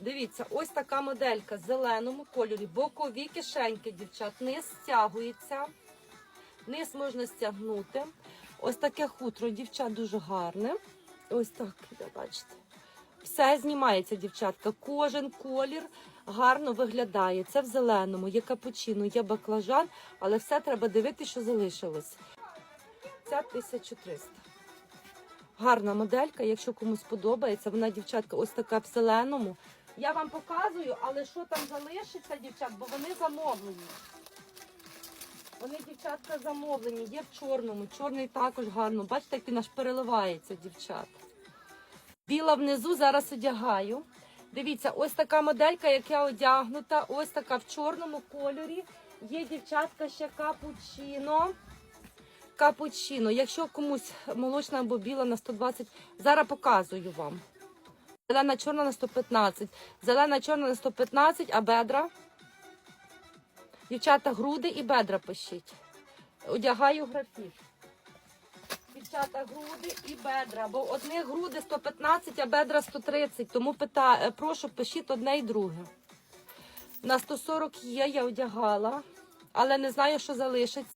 Дивіться, ось така моделька в зеленому кольорі. Бокові кишеньки, дівчат, низ стягується. Низ можна стягнути. Ось таке хутро, дівчат, дуже гарне. Ось так, бачите. Все знімається, дівчатка. Кожен колір гарно виглядає. Це в зеленому, є капучино, є баклажан, але все треба дивитися, що залишилось. Ця 1300. Гарна моделька, якщо комусь подобається. Вона, дівчатка, ось така в зеленому. Я вам показую, але що там залишиться, дівчат, бо вони замовлені. Вони, дівчатка, замовлені, є в чорному. Чорний також гарно. Бачите, як він аж переливається, дівчат. Біла внизу зараз одягаю. Дивіться, ось така моделька, як я одягнута, ось така в чорному кольорі. Є дівчатка ще капучино. Капучино. Якщо комусь молочна або біла на 120, зараз показую вам. Зелена чорна на 115. Зелена чорна на 115, а бедра. Дівчата, груди і бедра пишіть. Одягаю графік. Дівчата, груди і бедра, бо одних груди 115, а бедра 130. Тому пита, е, прошу, пишіть одне і друге. На 140 є, я одягала, але не знаю, що залишиться.